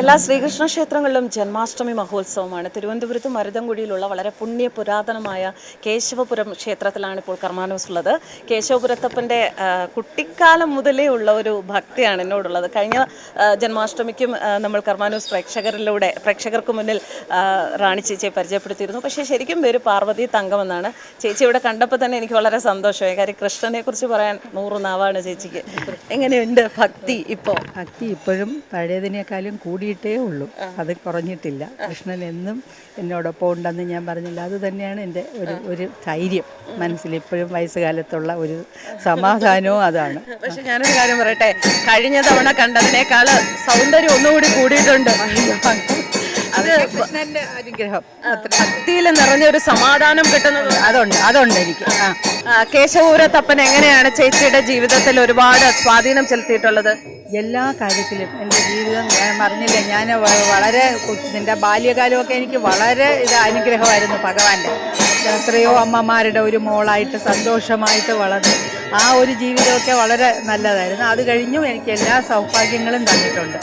എല്ലാ ശ്രീകൃഷ്ണ ക്ഷേത്രങ്ങളിലും ജന്മാഷ്ടമി മഹോത്സവമാണ്. തിരുവനന്തപുരത്ത് മരുതൻകുഴിയിലുള്ള വളരെ പുണ്യ പുരാതനമായ കേശവപുരം ക്ഷേത്രത്തിലാണ് ഇപ്പോൾ കർമാനോസ് ഉള്ളത്. കേശവപുരത്തപ്പന്റെ കുട്ടിക്കാലം മുതലേ ഉള്ള ഒരു ഭക്തിയാണ് എന്നോടുള്ളത്. കഴിഞ്ഞ ജന്മാഷ്ടമിക്കും നമ്മൾ കർമാനോസ് പ്രേക്ഷകരിലൂടെ പ്രേക്ഷകർക്ക് മുന്നിൽ റാണി ചേച്ചിയെ പരിചയപ്പെടുത്തിയിരുന്നു. പക്ഷേ ശരിക്കും പേര് പാർവതി തങ്കമെന്നാണ് ചേച്ചി ഇവിടെ കണ്ടപ്പോൾ തന്നെ എനിക്ക് വളരെ സന്തോഷമായി. കാര്യം കൃഷ്ണനെക്കുറിച്ച് പറയാൻ നൂറ് നാവാണ് ചേച്ചിക്ക്. എങ്ങനെയുണ്ട് ഭക്തി ഇപ്പോൾ ഭക്തി ഇപ്പോഴും പഴയതിനേക്കാളും കൂടിയിട്ടേ ഉള്ളൂ. അത് കുറഞ്ഞിട്ടില്ല. കൃഷ്ണൻ എന്നും എന്നോടൊപ്പം ഉണ്ടെന്ന് ഞാൻ പറഞ്ഞില്ല. അത് തന്നെയാണ് എന്റെ ഒരു ഒരു ധൈര്യം. മനസ്സിൽ ഇപ്പോഴും വയസ്സുകാലത്തുള്ള ഒരു സമാധാനവും അതാണ്. പക്ഷെ ഞാനൊരു കാര്യം പറയട്ടെ. കഴിഞ്ഞ തവണ കണ്ടതിനേക്കാൾ സൗന്ദര്യം ഒന്നുകൂടി കൂടിയിട്ടുണ്ട്. അത് കൃഷ്ണന്റെ അനുഗ്രഹം. ഭക്തിയിൽ നിറഞ്ഞ ഒരു സമാധാനം കിട്ടുന്നത് അതുണ്ട് അതുണ്ട് എനിക്ക്. ആ. ആ, കേശവപുരത്തപ്പൻ എങ്ങനെയാണ് ചേച്ചിയുടെ ജീവിതത്തിൽ ഒരുപാട് സ്വാധീനം ചെലുത്തിയിട്ടുള്ളത്? എല്ലാ കാര്യത്തിലും എന്റെ ജീവിതം ഞാൻ പറഞ്ഞില്ല ഞാൻ വളരെ എന്റെ ബാല്യകാലമൊക്കെ എനിക്ക് വളരെ ഇത് അനുഗ്രഹമായിരുന്നു ഭഗവാന്റെ. എത്രയോ അമ്മമാരുടെ ഒരു മോളായിട്ട് സന്തോഷമായിട്ട് വളർന്നു ആ ഒരു ജീവിതമൊക്കെ വളരെ നല്ലതായിരുന്നു. അത് കഴിഞ്ഞും എനിക്ക് എല്ലാ സൗഭാഗ്യങ്ങളും തന്നിട്ടുണ്ട്.